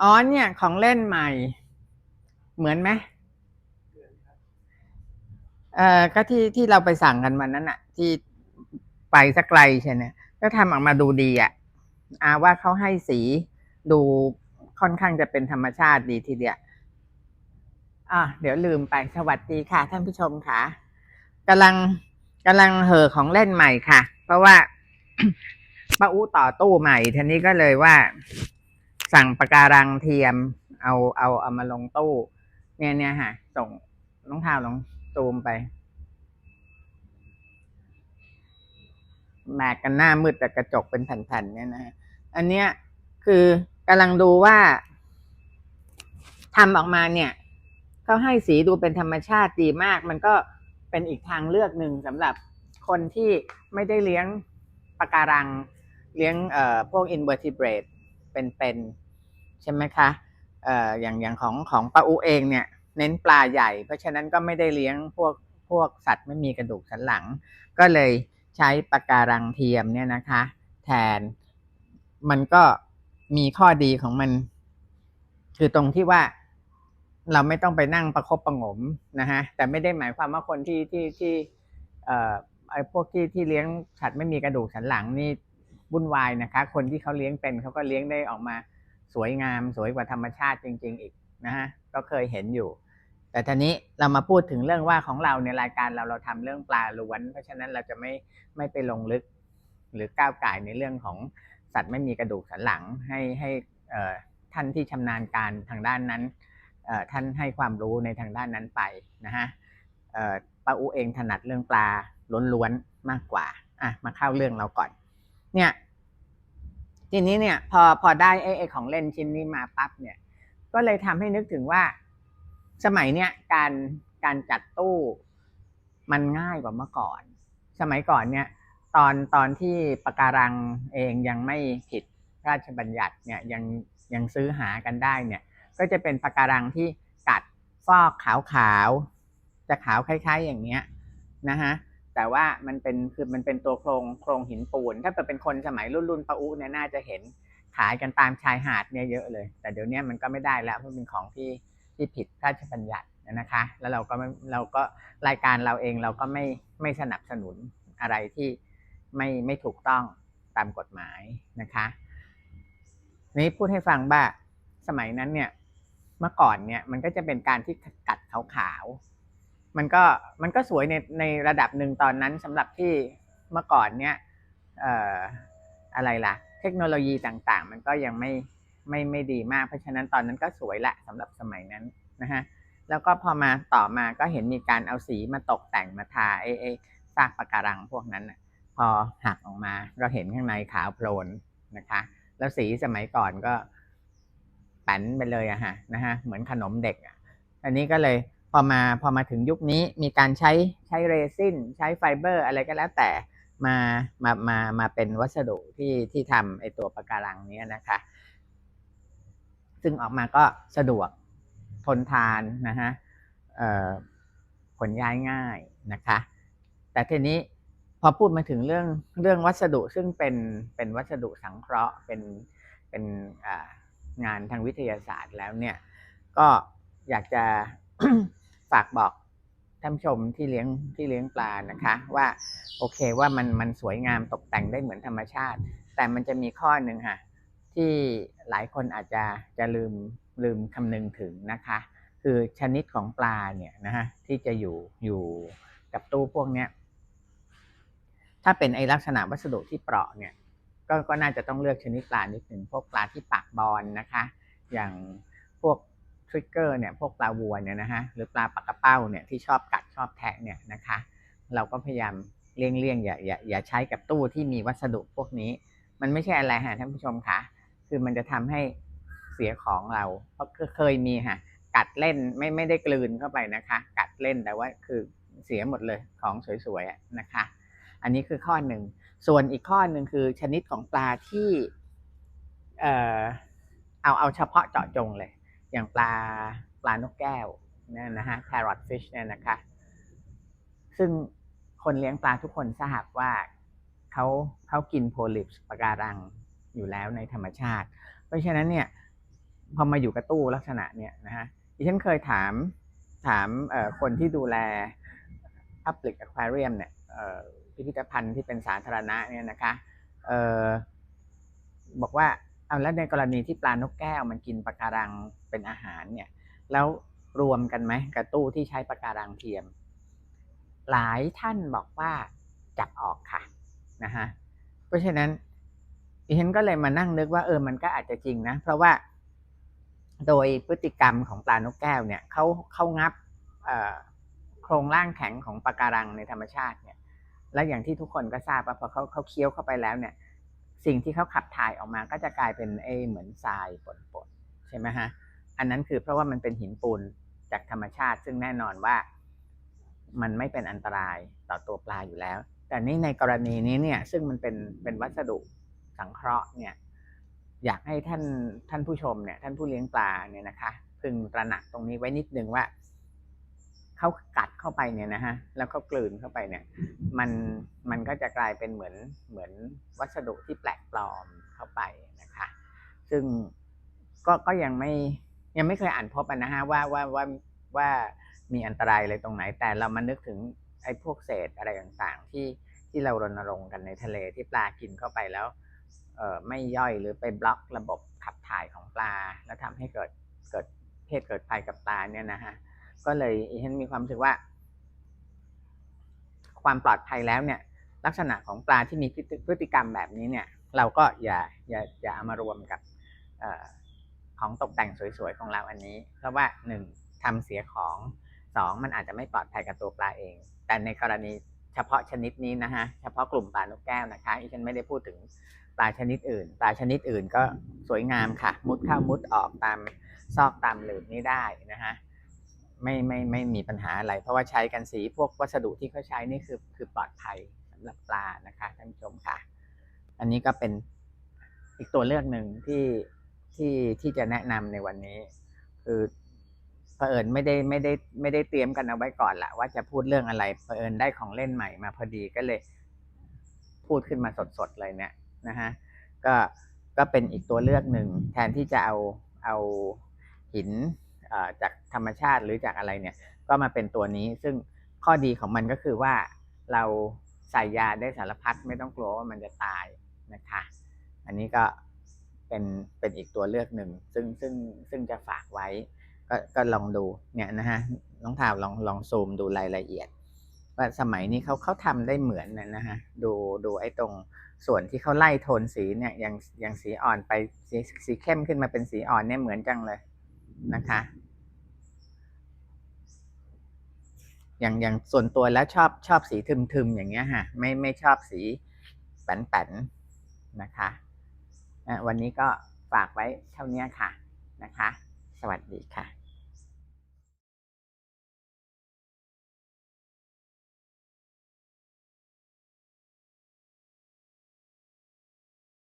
อ๋อเนี่ยของเล่นใหม่ เหมือนไหมเอ่อก็ที่ที่เราไปสั่งกันวันนั้นอะที่ไปสักไกลใช่ไหมก็ทำออกมาดูดีอะอาว่าเขาให้สีดูค่อนข้างจะเป็นธรรมชาติดีทีเดียวอะเดี๋ยวลืมไปสวัสดีค่ะ ท่านผู้ชมค่ะกำลังกำลังเห่อของเล่นใหม่ค่ะ เพราะว่าป้าอู้ต่อตู้ใหม่ทีนี้ก็เลยว่า สั่งปะการังเทียม เอาเอาเอามาลงตู้ เนี่ยเนี่ยฮะส่งน้องท้าวลองซูมไปแบกกันหน้ามืดแต่กระจกเป็นแผ่นๆเนี่ยนะฮะอันเนี้ยคือกำลังดูว่าทำออกมาเนี่ยเขาให้สีดูเป็นธรรมชาติดีมาก มันก็เป็นอีกทางเลือกหนึ่งสำหรับคนที่ไม่ได้เลี้ยงปะการัง เลี้ยงเอ่อพวก invertebrate เป็นๆใช่ไหมคะเอ่ออย่างอย่างของของป้าอูเองเนี่ยเน้นปลาใหญ่ เพราะฉะนั้นก็ไม่ได้เลี้ยงพวกพวกสัตว์ไม่มีกระดูกสันหลัง ก็เลยใช้ปะการังเทียมเนี่ยนะคะ แทนมันก็มีข้อดีของมัน คือตรงที่ว่าเราไม่ต้องไปนั่งประคบประงมนะฮะแต่ไม่ได้หมายความว่าคนที่ที่ที่เอ่อไอ้พวกที่ที่เลี้ยงสัตว์ไม่มีกระดูกสันหลังนี่ วุ่นวายนะคะ คนที่เขาเลี้ยงเป็นเขาก็เลี้ยงได้ออกมาสวยงามสวยกว่าธรรมชาติจริง ๆ อีกนะฮะก็เคยเห็นอยู่ แต่ทีนี้เรามาพูดถึงเรื่องว่าของเราในรายการเราเราทำเรื่องปลาล้วน เพราะฉะนั้นเราจะไม่ไม่ไปลงลึก หรือก้าวไก่ในเรื่องของสัตว์ไม่มีกระดูกสันหลังให้ให้ท่านที่ชำนาญการทางด้านนั้นท่านให้ความรู้ในทางด้านนั้นไปนะฮะป้าอูเองถนัดเรื่องปลาล้วนๆมากกว่าอะมาเข้าเรื่องเราก่อน เนี่ย ทีนี้เนี่ย พอพอได้ไอ้ของเล่นชิ้นนี้มาปั๊บเนี่ย ก็เลยทำให้นึกถึงว่า สมัยเนี้ยการการจัดตู้มันง่ายกว่าเมื่อก่อน สมัยก่อนเนี่ย ตอนตอนที่ปะการังเองยังไม่ผิดราชบัญญัติเนี่ยยังยังซื้อหากันได้เนี่ย ก็จะเป็นปะการังที่กัดฟอกขาวขาวๆจะขาวคล้ายๆอย่างเนี้ยนะฮะ แต่ว่ามันเป็นคือมันเป็นตัวโครงโครงหินปูน ถ้าเกิดเป็นคนสมัยรุ่นรุ่นปะอุเนี่ยน่าจะเห็นขายกันตามชายหาดเนี่ยเยอะเลย แต่เดี๋ยวนี้มันก็ไม่ได้แล้วเพราะเป็นของที่ที่ผิดพระราชบัญญัตินะคะ แล้วเราก็เราก็รายการเราเองเราก็ไม่ไม่สนับสนุนอะไรที่ไม่ไม่ถูกต้องตามกฎหมายนะคะนี้พูดให้ฟังว่าสมัยนั้นเนี่ยเมื่อก่อนเนี่ยมันก็จะเป็นการที่กัดขาวๆ มันก็มันก็สวยในในระดับหนึ่งตอนนั้นสำหรับที่เมื่อก่อนเนี่ยเอ่ออะไรล่ะ เทคโนโลยีต่างๆ มันก็ยังไม่ไม่ไม่ดีมาก เพราะฉะนั้นตอนนั้นก็สวยละสำหรับสมัยนั้นนะฮะแล้วก็พอมาต่อมาก็เห็นมีการเอาสีมาตกแต่งมาทาไอ้ไอ้ซากปะการังพวกนั้นพอหักออกมาเราเห็นข้างในขาวโพลนนะคะ แล้วสีสมัยก่อนก็แป้นไปเลยอะฮะนะฮะเหมือนขนมเด็กอะอันนี้ก็เลย พอมาพอมาถึงยุคนี้มีการใช้ใช้เรซินใช้ไฟเบอร์ อะไรก็แล้วแต่มามามามาเป็นวัสดุที่ที่ทำไอตัวปะการังนี้นะคะ ซึ่งออกมาก็สะดวกทนทานนะฮะขนย้ายง่ายนะคะ แต่ทีนี้พอพูดมาถึงเรื่องเรื่องวัสดุซึ่งเป็นเป็นวัสดุสังเคราะห์เป็นเป็นงานทางวิทยาศาสตร์แล้วเนี่ย ก็อยากจะากบอกท่านชมที่เลี้ยงที่เลี้ยงปลานะคะ ว่าโอเคว่ามันมันสวยงามตกแต่งได้เหมือนธรรมชาติ แต่มันจะมีข้อหนึ่งค่ะที่หลายคนอาจจะจะลืมลืมคำนึงถึงนะคะ คือชนิดของปลาเนี่ยนะฮะที่จะอยู่อยู่กับตู้พวกเนี้ยถ้าเป็นไอลักษณะวัสดุที่เปราะเนี่ยก็ก็น่าจะต้องเลือกชนิดปลานิดหนึ่งพวกปลาที่ปากบอลนะคะ อย่าง ทริกเกอร์เนี่ยพวกปลาวัวเนี่ยนะฮะหรือปลาปากกระเป้าเนี่ยที่ชอบกัดชอบแทะเนี่ยนะคะเราก็พยายามเลี่ยงเลี่ยงอย่าอย่าอย่าใช้กับตู้ที่มีวัสดุพวกนี้ มันไม่ใช่อะไรฮะท่านผู้ชมคะคือมันจะทำให้เสียของเรา เพราะเคยมีฮะกัดเล่นไม่ไม่ได้กลืนเข้าไปนะคะ กัดเล่นแต่ว่าคือเสียหมดเลยของสวยๆนะคะ อันนี้คือข้อหนึ่งส่วนอีกข้อหนึ่งคือชนิดของปลาที่เอ่อเอาเอาเฉพาะเจาะจงเลย อย่างปลาปลานกแก้วเนี่ยนะฮะ parrot fish เนี่ยนะคะ ซึ่งคนเลี้ยงปลาทุกคนทราบว่าเขาเขากินโพลิปส์ปะการังอยู่แล้วในธรรมชาติ เพราะฉะนั้นเนี่ยพอมาอยู่กับตู้ลักษณะเนี่ยนะฮะดิฉันเคยถามถามคนที่ดูแล Public Aquarium เนี่ยเอ่อพิพิธภัณฑ์ที่เป็นสาธารณะเนี่ยนะคะออบอกว่า เอาแล้วในกรณีที่ปลานกแก้วมันกินปะการังเป็นอาหารเนี่ย แล้วรวมกันไหมกับตู้ที่ใช้ปะการังเทียม หลายท่านบอกว่าจับออกค่ะนะฮะเพราะฉะนั้นดิฉันก็เลยมานั่งนึกว่าเออมันก็อาจจะจริงนะ เพราะว่าโดยพฤติกรรมของปลานกแก้วเนี่ยเขาเขางับโครงร่างแข็งของปะการังในธรรมชาติเนี่ย และอย่างที่ทุกคนก็ทราบว่าพอเขาเขาเคี้ยวเข้าไปแล้วเนี่ย สิ่งที่เขาขับถ่ายออกมาก็จะกลายเป็นเอเหมือนทรายปนๆใช่ไหมฮะอันนั้นคือเพราะว่ามันเป็นหินปูนจากธรรมชาติ ซึ่งแน่นอนว่ามันไม่เป็นอันตรายต่อตัวปลาอยู่แล้ว แต่นี่ในกรณีนี้เนี่ยซึ่งมันเป็นเป็นวัสดุสังเคราะห์เนี่ยอยากให้ท่านท่านผู้ชมเนี่ยท่านผู้เลี้ยงปลาเนี่ยนะคะ พึงตระหนักตรงนี้ไว้นิดนึงว่า เขากัดเข้าไปเนี่ยนะฮะแล้วเขากลืนเข้าไปเนี่ย มันมันก็จะกลายเป็นเหมือนเหมือนวัสดุที่แปลกปลอมเข้าไปนะคะ ซึ่งก็ก็ยังไม่ยังไม่เคยอ่านพบนะฮะว่าว่าว่าว่ามีอันตรายอะไรตรงไหน แต่เรามานึกถึงไอ้พวกเศษอะไรต่างๆ ที่ที่เรารณรงค์กันในทะเลที่ปลากินเข้าไปแล้วเอ่อไม่ย่อยหรือไปบล็อกระบบขับถ่ายของปลา แล้วทำให้เกิดเกิดเหตุเกิดภัยกับปลาเนี่ยนะฮะ ก็เลยเห็นมีความรู้สึกว่า ความปลอดภัยแล้วเนี่ย ลักษณะของปลาที่มีพฤติกรรมแบบนี้เนี่ย เราก็อย่าอย่าอย่าเอามารวมกับออของตกแต่งสวยๆของเราอันนี้ เพราะว่าหนึ่งทำเสียของสองมันอาจจะไม่ปลอดภัยกับตัวปลาเอง แต่ในกรณีเฉพาะชนิดนี้นะฮะเฉพาะกลุ่มปลานกแก้วนะคะอีฉันไม่ได้พูดถึงปลาชนิดอื่น ปลาชนิดอื่นก็สวยงามค่ะ มุดเข้ามุดออกตามซอกตามหลืบนี้ได้นะฮะ ไม่ไม่ไม่มีปัญหาอะไร เพราะว่าใช้กันสีพวกวัสดุที่เขาใช้นี่คือคือปลอดภัยสำหรับปลานะคะท่านผู้ชมค่ะ อันนี้ก็เป็นอีกตัวเลือกหนึ่งที่ที่ที่จะแนะนำในวันนี้ คือเผอิญไม่ได้ไม่ได้ไม่ได้เตรียมกันเอาไว้ก่อนละว่าจะพูดเรื่องอะไรเผอิญได้ของเล่นใหม่มาพอดีก็เลย พูดขึ้นมาสดๆเลยเนี่ยนะฮะก็ก็เป็นอีกตัวเลือกหนึ่งแทนที่จะเอาเอาหิน จากธรรมชาติหรือจากอะไรเนี่ย ก็มาเป็นตัวนี้ ซึ่งข้อดีของมันก็คือว่าเราใส่ยาได้สารพัดไม่ต้องกลัวว่ามันจะตายนะคะ อันนี้ก็เป็นเป็นอีกตัวเลือกหนึ่งซึ่งซึ่งซึ่งจะฝากไว้ ก็ก็ลองดูเนี่ยนะฮะน้องทาวลองลองซูมดูรายละเอียด ว่าสมัยนี้เขาเขาทำได้เหมือนนะฮะดูดูไอ้ตรงส่วนที่เขาไล่โทนสีเนี่ยอย่างอย่างสีอ่อนไปสีสีเข้มขึ้นมาเป็นสีอ่อนเนี่ยเหมือนจังเลย นะคะ อย่างอย่างส่วนตัวแล้วชอบชอบสีทึมๆอย่างเงี้ยฮะไม่ไม่ชอบสีแป้นๆนะคะวันนี้ก็ฝากไว้เท่านี้ค่ะนะคะ สวัสดีค่ะ